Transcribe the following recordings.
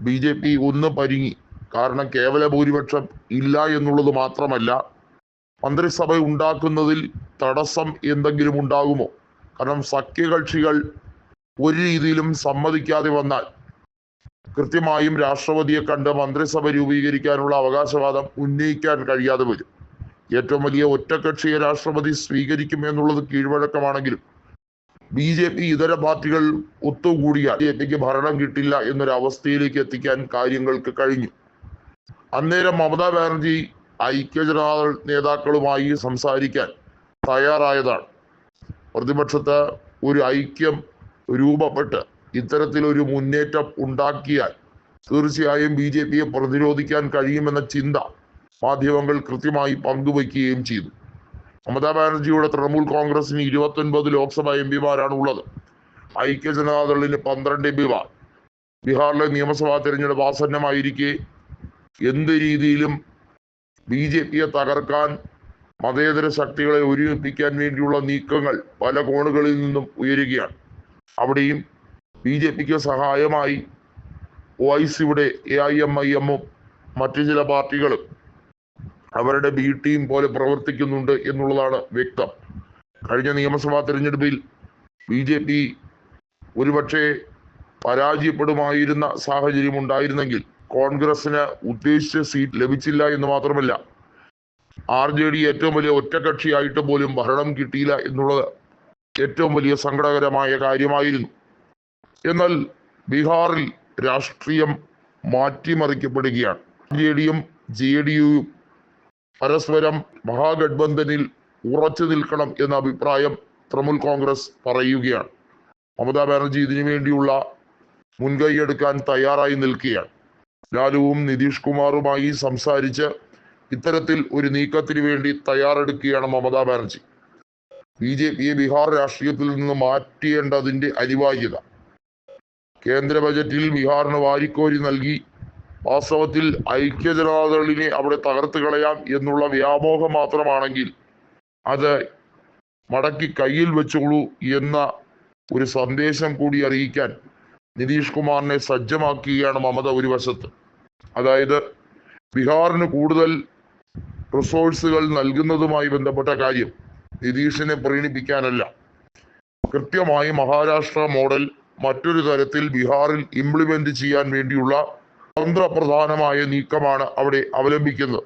B J P ഒന്ന് പരിങ്ങി. കാരണം കേവല ഭൂരിപക്ഷം ഇല്ല എന്നുള്ളത് മാത്രമല്ല മന്ത്രിസഭ ഉണ്ടാക്കുന്നതിൽ തടസ്സം എന്തെങ്കിലും ഉണ്ടാകുമോ? കാരണം സഖ്യകക്ഷികൾ ഒരു രീതിയിലും സമ്മതിക്കാതെ വന്നാൽ കൃത്യമായും രാഷ്ട്രപതിയെ കണ്ട് മന്ത്രിസഭ രൂപീകരിക്കാനുള്ള അവകാശവാദം ഉന്നയിക്കാൻ കഴിയാതെ വരും. ഏറ്റവും വലിയ ഒറ്റകക്ഷിയെ രാഷ്ട്രപതി സ്വീകരിക്കും എന്നുള്ളത് കീഴ്വഴക്കമാണെങ്കിലും ബി ജെ പി ഇതര പാർട്ടികൾ ഒത്തുകൂടിയാൽ ബി ജെ പിക്ക് ഭരണം കിട്ടില്ല എന്നൊരു അവസ്ഥയിലേക്ക് എത്തിക്കാൻ കാര്യങ്ങൾക്ക് കഴിഞ്ഞു. അന്നേരം മമതാ ബാനർജി ഐക്യജനതാദൾ നേതാക്കളുമായി സംസാരിക്കാൻ തയ്യാറായതാണ്. പ്രതിപക്ഷത്ത് ഒരു ഐക്യം രൂപപ്പെട്ട് ഇത്തരത്തിലൊരു മുന്നേറ്റം ഉണ്ടാക്കിയാൽ തീർച്ചയായും ബി ജെ പിയെ പ്രതിരോധിക്കാൻ കഴിയുമെന്ന ചിന്ത മാധ്യമങ്ങൾ കൃത്യമായി പങ്കുവയ്ക്കുകയും ചെയ്തു. മമതാ ബാനർജിയുടെ തൃണമൂൽ കോൺഗ്രസിന് ഇരുപത്തൊൻപത് ലോക്സഭാ എം പിമാരാണ് ഉള്ളത്. ഐക്യ ജനതാദളിന് പന്ത്രണ്ട് എം പിമാർ ബീഹാറിലെ നിയമസഭാ തെരഞ്ഞെടുപ്പ് ആസന്നമായിരിക്കെ. എന്ത് രീതിയിലും ബി ജെ പിയെ തകർക്കാൻ മതേതര ശക്തികളെ ഒരുമിപ്പിക്കാൻ വേണ്ടിയുള്ള നീക്കങ്ങൾ പല കോണുകളിൽ നിന്നും ഉയരുകയാണ്. അവിടെയും ബി ജെ പിക്ക് സഹായമായി ഒ ഐ സിയുടെ എ ഐ എം ഐ എമ്മും മറ്റു ചില പാർട്ടികളും അവരുടെ ബി ടീം പോലെ പ്രവർത്തിക്കുന്നുണ്ട് എന്നുള്ളതാണ് വ്യക്തം. കഴിഞ്ഞ നിയമസഭാ തെരഞ്ഞെടുപ്പിൽ ബി ജെ പി ഒരുപക്ഷെ പരാജയപ്പെടുമായിരുന്ന സാഹചര്യം ഉണ്ടായിരുന്നെങ്കിൽ കോൺഗ്രസിന് ഉദ്ദേശിച്ച സീറ്റ് ലഭിച്ചില്ല എന്ന് മാത്രമല്ല ആർ ജെ ഡി ഏറ്റവും വലിയ ഒറ്റകക്ഷിയായിട്ട് പോലും ഭരണം കിട്ടിയില്ല എന്നുള്ളത് ഏറ്റവും വലിയ സങ്കടകരമായ കാര്യമായിരുന്നു. എന്നാൽ ബീഹാറിൽ രാഷ്ട്രീയം മാറ്റിമറിക്കപ്പെടുകയാണ്. ജെ ഡിയും ജെ ഡി യുയും പരസ്പരം മഹാഗഡ്ബന്ധനിൽ ഉറച്ചു നിൽക്കണം എന്ന അഭിപ്രായം തൃണമൂൽ കോൺഗ്രസ് പറയുകയാണ്. മമതാ ബാനർജി ഇതിനു വേണ്ടിയുള്ള മുൻകൈയെടുക്കാൻ തയ്യാറായി നിൽക്കുകയാണ്. ലാലുവും നിതീഷ് കുമാറുമായി സംസാരിച്ച് ഇത്തരത്തിൽ ഒരു നീക്കത്തിന് വേണ്ടി തയ്യാറെടുക്കുകയാണ് മമതാ ബാനർജി. ബി ജെ പിയെ ബീഹാർ രാഷ്ട്രീയത്തിൽ നിന്ന് മാറ്റേണ്ടതിന്റെ അനിവാര്യത. കേന്ദ്ര ബജറ്റിൽ ബീഹാറിന് വാരിക്കോരി നൽകി വാസ്തവത്തിൽ ഐക്യജനതാദളിനെ അവിടെ തകർത്ത് കളയാം എന്നുള്ള വ്യാമോഹം മാത്രമാണെങ്കിൽ അത് മടക്കി കയ്യിൽ വെച്ചോളൂ എന്ന ഒരു സന്ദേശം കൂടി അറിയിക്കാൻ നിതീഷ് കുമാറിനെ സജ്ജമാക്കുകയാണ് മമത ഒരു വശത്ത് അതായത് ബീഹാറിന് കൂടുതൽ റിസോഴ്സുകൾ നൽകുന്നതുമായി ബന്ധപ്പെട്ട കാര്യം നിതീഷിനെ പ്രീണിപ്പിക്കാനല്ല. കൃത്യമായി മഹാരാഷ്ട്ര മോഡൽ മറ്റൊരു തരത്തിൽ ബീഹാറിൽ ഇംപ്ലിമെന്റ് ചെയ്യാൻ വേണ്ടിയുള്ള തന്ത്രപ്രധാനമായ നീക്കമാണ് അവിടെ അവലംബിക്കുന്നത്.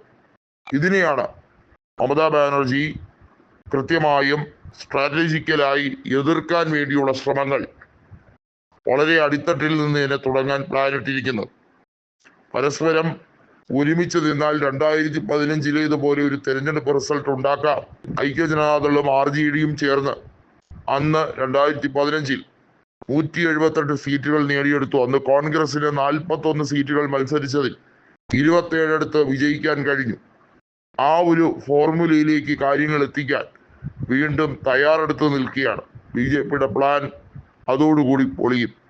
ഇതിനെയാണ് മമതാ ബാനർജി കൃത്യമായും സ്ട്രാറ്റജിക്കലായി എതിർക്കാൻ വേണ്ടിയുള്ള ശ്രമങ്ങൾ വളരെ അടിത്തട്ടിൽ നിന്ന് തന്നെ തുടങ്ങാൻ പ്ലാനിട്ടിരിക്കുന്നത് പരസ്പരം ഒരുമിച്ച് നിന്നാൽ രണ്ടായിരത്തി പതിനഞ്ചിലെ ഇതുപോലെ ഒരു തെരഞ്ഞെടുപ്പ് റിസൾട്ട് ഉണ്ടാക്കാം. ഐക്യജനതാദളും ആർ ജെ ഡിയും ചേർന്ന് അന്ന് രണ്ടായിരത്തി പതിനഞ്ചിൽ നൂറ്റി എഴുപത്തെട്ട് സീറ്റുകൾ നേടിയെടുത്തു. അന്ന് കോൺഗ്രസിന് നാൽപ്പത്തൊന്ന് സീറ്റുകൾ മത്സരിച്ചതിൽ ഇരുപത്തേഴടുത്ത് വിജയിക്കാൻ കഴിഞ്ഞു. ആ ഒരു ഫോർമുലയിലേക്ക് കാര്യങ്ങൾ എത്തിക്കാൻ വീണ്ടും തയ്യാറെടുത്ത് നിൽക്കുകയാണ്. ബി ജെ പിയുടെ പ്ലാൻ അതോടുകൂടി പൊളിയും.